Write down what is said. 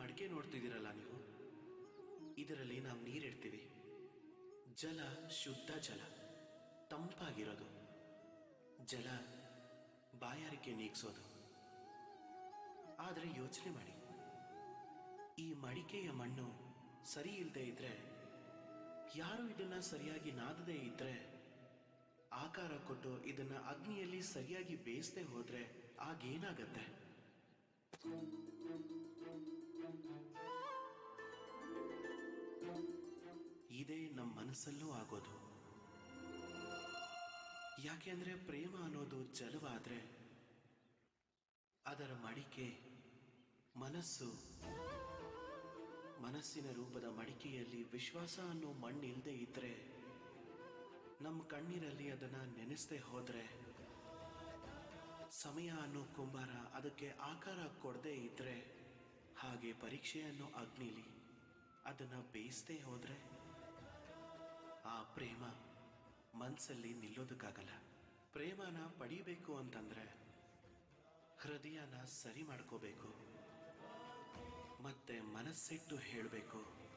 ಮಡಿಕೆ ನೋಡ್ತಿದ್ದೀರಲ್ಲ ನೀವು? ಇದರಲ್ಲಿ ನಾವು ನೀರಿಡ್ತೀವಿ ಜಲ, ಶುದ್ಧ ಜಲ. ತಂಪಾಗಿರೋದು. ಜಲ ಬಾಯಾರಿಕೆ ನೀಗ್ಸೋದು. ಆದರೆ ಯೋಚನೆ ಮಾಡಿ. ಈ ಮಡಿಕೆಯ ಮಣ್ಣು ಸರಿ ಇಲ್ಲದೆ ಇದ್ರೆ, ಯಾರು ಇದನ್ನ ಸರಿಯಾಗಿ ನಾದದೇ ಇದ್ರೆ, ಆಕಾರ ಕೊಟ್ಟು ಇದನ್ನ ಅಗ್ನಿಯಲ್ಲಿ ಸರಿಯಾಗಿ ಬೇಯಿಸದೆ ಹೋದ್ರೆ ಆಗೇನಾಗತ್ತೆ? ಮನಸ್ಸಲ್ಲೂ ಆಗೋದು. ಯಾಕೆಂದ್ರೆ ಪ್ರೇಮ ಅನ್ನೋದು ಜಲವಾದ್ರೆ ಅದರ ಮಡಿಕೆ ಮನಸ್ಸು. ಮನಸ್ಸಿನ ರೂಪದ ಮಡಿಕೆಯಲ್ಲಿ ವಿಶ್ವಾಸ ಅನ್ನೋ ಮಣ್ಣಿಲ್ಲದೆ ಇದ್ರೆ ನಮ್ಮ ಕಣ್ಣಿನಲ್ಲಿ ಅದನ್ನ ನೆನೆಸದೆ ಹೋದ್ರೆ, ಸಮಯ ಅನ್ನೋ ಕುಂಬಾರ ಅದಕ್ಕೆ ಆಕಾರ ಕೊಡದೇ ಇದ್ರೆ, ಹಾಗೆ ಪರೀಕ್ಷೆ ಅನ್ನೋ ಅಗ್ನಿಲಿ ಅದನ್ನ ಬೇಯಿಸದೆ ಹೋದ್ರೆ ಆ ಪ್ರೇಮ ಮನಸ್ಸಲ್ಲಿ ನಿಲ್ಲೋದಕ್ಕಾಗಲ್ಲ. ಪ್ರೇಮನ ಪಡಿಬೇಕು ಅಂತಂದ್ರೆ ಹೃದಯನ ಸರಿ ಮಾಡ್ಕೋಬೇಕು. ಮತ್ತೆ ಮನಸ್ಸಿಟ್ಟು ಹೇಳಬೇಕು.